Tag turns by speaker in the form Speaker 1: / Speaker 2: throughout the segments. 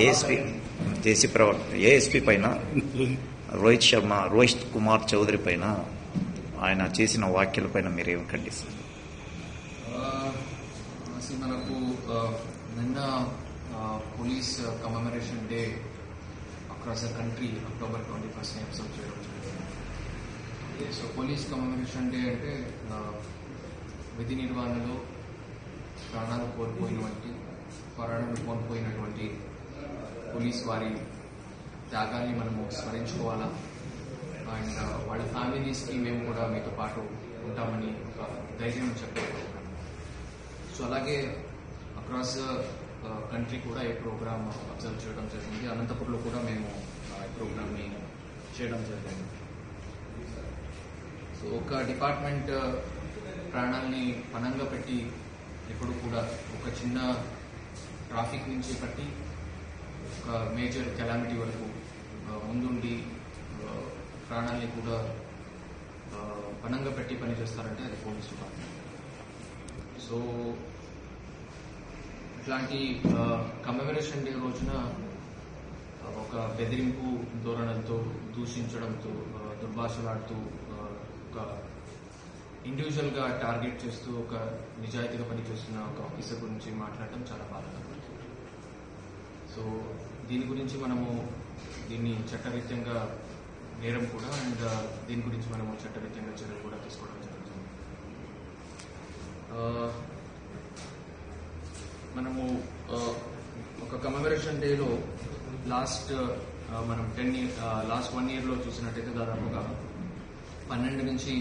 Speaker 1: ASP జేసీ ప్రవర్తన ASP పైన రోహిత్ శర్మ రోహిత్ కుమార్ చౌదరి పైన ఆయన చేసిన వ్యాఖ్యల పైన మీరు ఏమి ఖండిస్తారు
Speaker 2: మనకు నిన్న police commemoration day across the country October twenty first observe చేయడం జరిగింది. సో పోలీస్ కమమరేషన్ డే అంటే విధి నిర్వహణలో ప్రాణాలు కోల్పోయినటువంటి ప్రాణాలు కోల్పోయినటువంటి పోలీస్ వారి త్యాగాన్ని మనము స్మరించుకోవాలా? అండ్ uh, వాళ్ళ ఫ్యామిలీస్కి మేము కూడా మీతో పాటు ఉంటామని ఒక ధైర్యం చెప్పే సో అలాగే అక్రాస్ కంట్రీ uh, కూడా ఈ ప్రోగ్రామ్ అబ్జర్వ్ చేయడం జరిగింది. అనంతపురంలో కూడా మేము uh, ఈ ప్రోగ్రామ్ని చేయడం జరిగింది. సో ఒక డిపార్ట్మెంట్ ప్రాణాలని పణంగా పెట్టి ఎప్పుడు కూడా ఒక చిన్న ట్రాఫిక్ నుంచి పట్టి ఒక మేజర్ కెలామిటీ వరకు ముందుండి ప్రాణాన్ని కూడా పనంగా పణంగా పెట్టి పనిచేస్తారంటే అది పోలీస్ డిపార్ట్మెంట్. సో ఇట్లాంటి కమెమరేషన్ డే రోజున ఒక బెదిరింపు ధోరణంతో దూషించడంతో దుర్భాషలాడుతూ ఒక ఇండివిజువల్గా టార్గెట్ చేస్తూ ఒక నిజాయితీగా పనిచేస్తున్న ఒక ఆఫీసర్ గురించి మాట్లాడటం చాలా బాధాకరం సో దీని గురించి మనము దీన్ని చట్టరీత్యంగా నేరం కూడా అండ్ దీని గురించి మనము చట్టరీత్యంగా చర్యలు కూడా తీసుకోవడం జరుగుతుంది. మనము ఒక కమెమరేషన్ డేలో లాస్ట్ మనం టెన్ ఇయర్ లాస్ట్ వన్ ఇయర్లో చూసినట్టయితే దాదాపుగా పన్నెండు నుంచి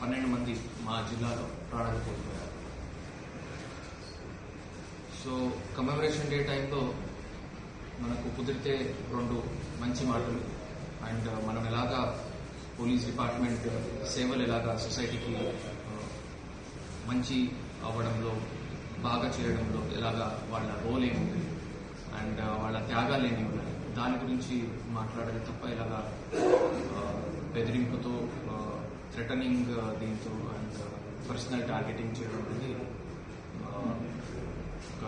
Speaker 2: పన్నెండు మంది మా జిల్లాలో ప్రాణాలు కోల్పోయారు. సో కమెమరేషన్ డే టైంలో మనకు కుదిరితే రెండు మంచి మాటలు. అండ్ uh, మనం ఎలాగా పోలీస్ డిపార్ట్మెంట్ uh, సేవలు ఎలాగా సొసైటీకి uh, మంచి అవ్వడంలో బాగా చేయడంలో ఎలాగా వాళ్ళ రోల్ ఏముంది అండ్ వాళ్ళ త్యాగాలు ఏమి ఉన్నాయి దాని గురించి మాట్లాడాలి తప్ప ఇలాగా బెదిరింపుతో థ్రెటనింగ్ దీంతో అండ్ పర్సనల్ టార్గెటింగ్ చేయడం అనేది ఒక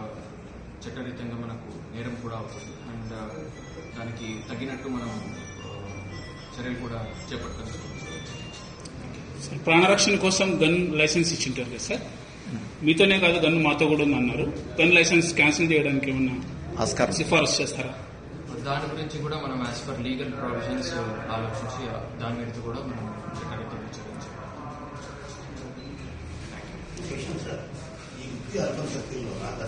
Speaker 2: చట్టరీత్యంగా మనకు నేరం కూడా అవుతుంది. అండ్ దానికి తగినట్టు మనం చర్యలు కూడా చేపట్టవచ్చు
Speaker 3: సార్ ప్రాణరక్షణ కోసం గన్ లైసెన్స్ ఇచ్చింటారు కదా సార్? మీతోనే కాదు గన్ మాతో కూడా ఉంది అన్నారు. గన్ లైసెన్స్ క్యాన్సిల్ చేయడానికి ఏమన్నా
Speaker 1: ఆస్కారం.
Speaker 3: సిఫారసు చేస్తారా?
Speaker 2: దాని గురించి కూడా మనం యాజ్ పర్ లీగల్ ప్రొవిజన్స్ ఆలోచించి దాని మీద కూడా మనం
Speaker 4: hostia, entonces, tío,